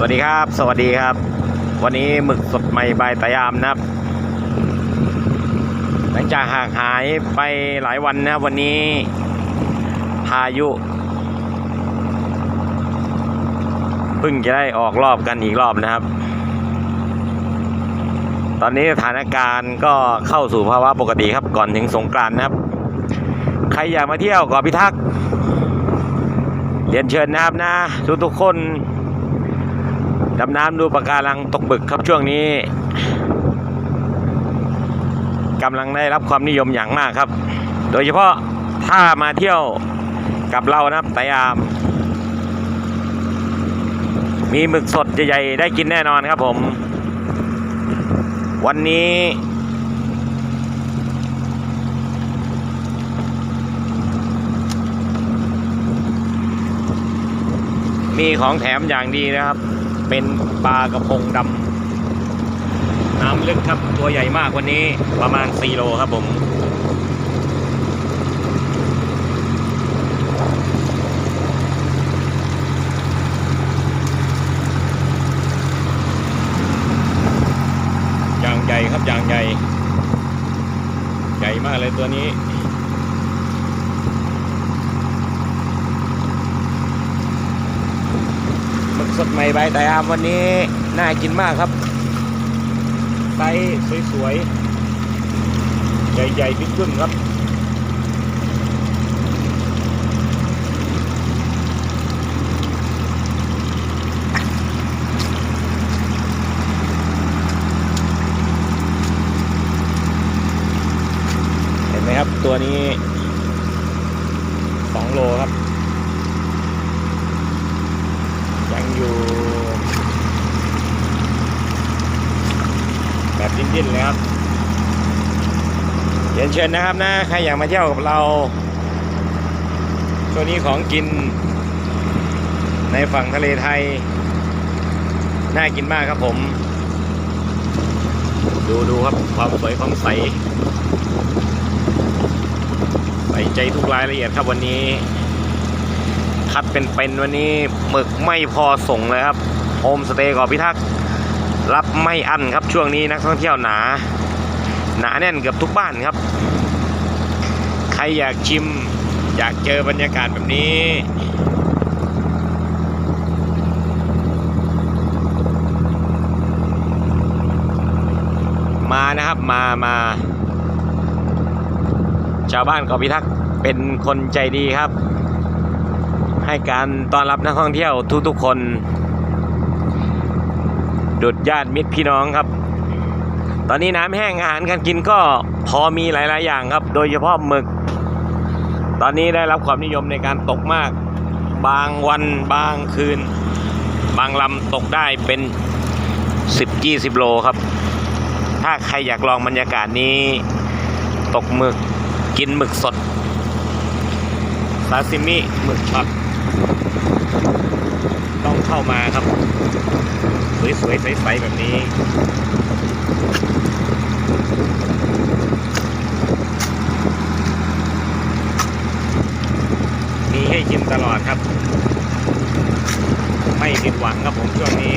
สวัสดีครับ สวัสดีครับ วันนี้หมึกสดใหม่ใบตะยามนะครับ หลังจากห่างหายไปหลายวันนะครับวันนี้ พายุเพิ่งจะได้ออกรอบกันอีกรอบนะครับ ตอนนี้สถานการณ์ก็เข้าสู่ภาวะปกติครับก่อนถึงสงกรานต์นะครับ ใครอยากมาเที่ยวเกาะพิทักษ์เรียนเชิญนะครับนะทุกทุกๆคน ดำน้ำดูปะการังตกบึกครับช่วงนี้กำลังได้รับความนิยมอย่างมากครับ โดยเฉพาะถ้ามาเที่ยวกับเรานะครับตายาม มีหมึกสดใหญ่ๆได้กินแน่นอนครับผม วันนี้ มีของแถมอย่างดีนะครับ เป็นปลากระพงดำน้ำลึกครับตัวใหญ่มากวันนี้ประมาณ4โลครับผมอย่างใหญ่ครับอย่างใหญ่ ใหญ่มากเลยตัวนี้ หมึก สดใหม่ใบแต่อามวันนี้น่ากินมากครับไซส์สวยๆ ใหญ่ๆบิ๊กบึ้มครับ เห็นไหมครับตัวนี้สองโลครับ ยังอยู่ สิ้นเลยครับเรียนเชิญนะครับนะใครอยากมาเที่ยวกับเราช่วงนี้ของกิน ในฝั่งทะเลไทย น่ากินมากครับผม ดูดูครับความสวยความใสใส่ใจทุกรายละเอียดครับวันนี้คัดเป็นๆวันนี้หมึกไม่พอส่งเลยครับโฮมสเตย์เกาะพิทักษ์ รับไม่อั้นครับช่วงนี้นักท่องเที่ยวหนา หนาแน่นเกือบทุกบ้านครับ ใครอยากชิม อยากเจอบรรยากาศแบบนี้มานะครับมามาชาวบ้านเกาะพิทักษ์เป็นคนใจดีครับ ให้การต้อนรับนักท่องเที่ยวทุกๆคน ดุดญาติมิตรพี่น้องครับ ตอนนี้น้ำแห้งอาหารการกินก็พอมีหลาย ๆ อย่างครับ โดยเฉพาะหมึก ตอนนี้ได้รับความนิยมในการตกมาก บางวันบางคืน บางลำตกได้เป็น 10-20 โลครับ ถ้าใครอยากลองบรรยากาศนี้ ตกหมึกกินหมึกสดซาซิมิหมึกช็อตต้องเข้ามาครับ สวยๆใสๆแบบนี้มีให้กินตลอดครับ ไม่ผิดหวังครับผมช่วงนี้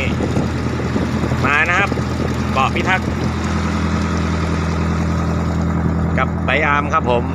มานะครับเกาะพิทักษ์กับไตรอามครับผม